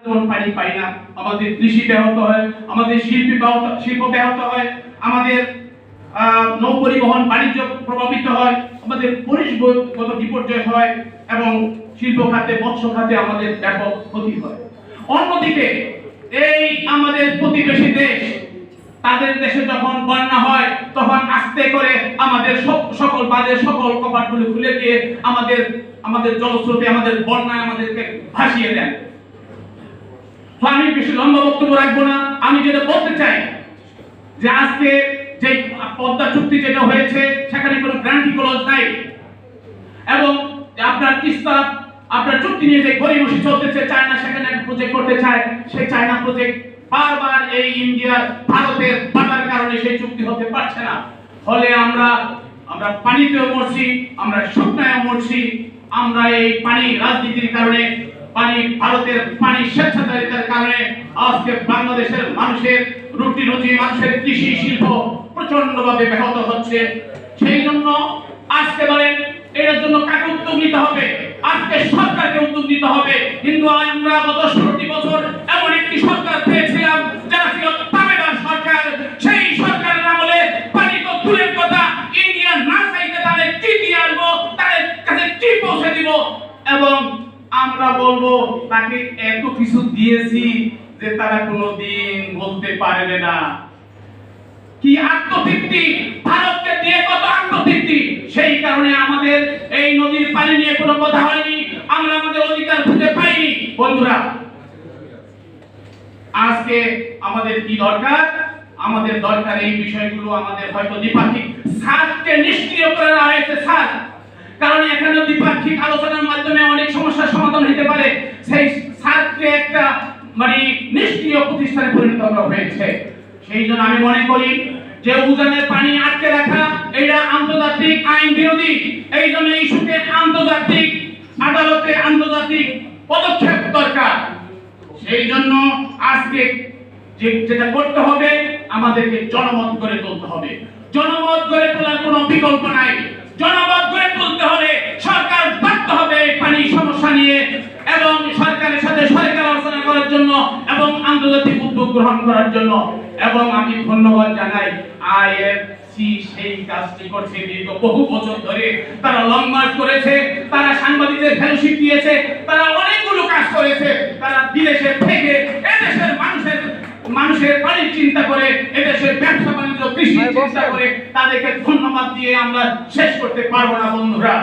যেমন পানি পাই না, আমাদের কৃষি ব্যাহত হয়, আমাদের শিল্পী ব্যাহত, শিল্প ব্যাহত হয়, আমাদের নৌ পরিবহন বাণিজ্য প্রভাবিত হয়, আমাদের বিপর্যয় হয় এবং শিল্প খাতে, মৎস্য খাতে আমাদের ব্যাপক ক্ষতি হয়। অন্যদিকে, এই আমাদের প্রতিবেশী দেশ, তাদের দেশে যখন বন্যা হয়, তখন আস্তে করে আমাদের সকল বাদের সকল কপাটগুলো খুলে দিয়ে আমাদের আমাদের জলস্রোতে, আমাদের বন্যায় আমাদেরকে ভাসিয়ে দেন আমি বেশি লম্বা বক্তব্য রাখব না। আমি যেটা বলতে চাই যে আজকে যে পদ্মা চুক্তি যেটা হয়েছে, সেখানে কোনো গ্রান্টি ক্লজ নাই। এবং আপনার তিস্তা আপনার চুক্তি নিয়ে যে গরিবসি চলতেছে, চায়না সেখানে একটা প্রজেক্ট করতে চায়। সেই চায়না প্রজেক্ট বারবার এই ইন্ডিয়ার ভারতের বাধার কারণে সেই চুক্তি হতে পারছে না। ফলে আমরা আমরা পানিতেও মরছি, আমরা শুকনায়ও মরছি, আমরা এই পানি রাজনীতির কারণে পানি, ভারতের পানি স্বেচ্ছাচারিতার কারণে আজকে বাংলাদেশের মানুষের রুটি রুজি মানুষের কৃষি শিল্প প্রচণ্ড ভাবে ব্যাহত হচ্ছে। সেই জন্য আজকে বলেন, এটার জন্য কাকে উদ্যোগ নিতে হবে? আজকে সরকারকে উদ্যোগ নিতে হবে। কিন্তু আমরা গত ষোলোটি বছর এমন একটি সরকার পেয়েছিলাম যারা ছিল তাবেদার সরকার সেই সরকারের আমলে পানি তো দূরের কথা ইন্ডিয়া না চাইতে তাদের কি দিয়ে আনব তাদের কাছে কি পৌঁছে দিব এবং আমরা বলব, তাকে এত কিছু দিয়েছি যে তারা কোনোদিন বলতে পারবে না। কি আত্মতৃপ্তি? ভারতকে দিয়ে কত আত্মতৃপ্তি? সেই কারণে আমাদের এই নদীর পানি নিয়ে কোনো কথা হয়নি। আমরা আমাদের অধিকার খুঁজে পাইনি। বন্ধুরা, আজকে আমাদের কি দরকার? আমাদের দরকার এই বিষয়গুলো আমাদের হয়তো দ্বিপাক্ষিক সার্ককে নিষ্ক্রিয় করে হয়েছে সার্ক কারণ এখানে দ্বিপাক্ষিক আলোচনার মাধ্যমে অনেক সমস্যার সমাধান হতে পারে, সেই সার্ককে একটা মানে নিষ্ক্রিয় প্রতিষ্ঠানে পরিণত করা হয়েছে। সেই জন্য আমি মনে করি যে উজানের পানি আটকে রাখা, এটা আন্তর্জাতিক আইন বিরোধী। এই জন্য ইস্যুতে আন্তর্জাতিক, আদালতে আন্তর্জাতিক পদক্ষেপ দরকার। সেই জন্য আজকে যে যেটা করতে হবে, আমাদেরকে জনমত গড়ে তুলতে হবে। জনমত গড়ে তোলার কোনো বিকল্প নাই জনমত গড়ে তুলতে হলে সরকার বাধ্য হবে এই পানি সমস্যা নিয়ে এবং সরকারের সাথে সরকার আলোচনা করার জন্য এবং আন্তর্জাতিক উদ্যোগ গ্রহণ করার জন্য। এবং আমি ধন্যবাদ জানাই আইএফসি সেই কাজটি করছে দীর্ঘ বহু বছর ধরে। তারা লং মার্চ করেছে তারা সাংবাদিকদের ফেলোশিপ দিয়েছে তারা অনেকগুলো কাজ করেছে। তারা বিদেশে থেকে এদেশের মানুষের মানুষের পানির চিন্তা করে এদেশের ব্যবসা বাণিজ্য কৃষি চিন্তা করে। তাদেরকে ধন্যবাদ দিয়ে আমরা শেষ করতে পারব না বন্ধুরা।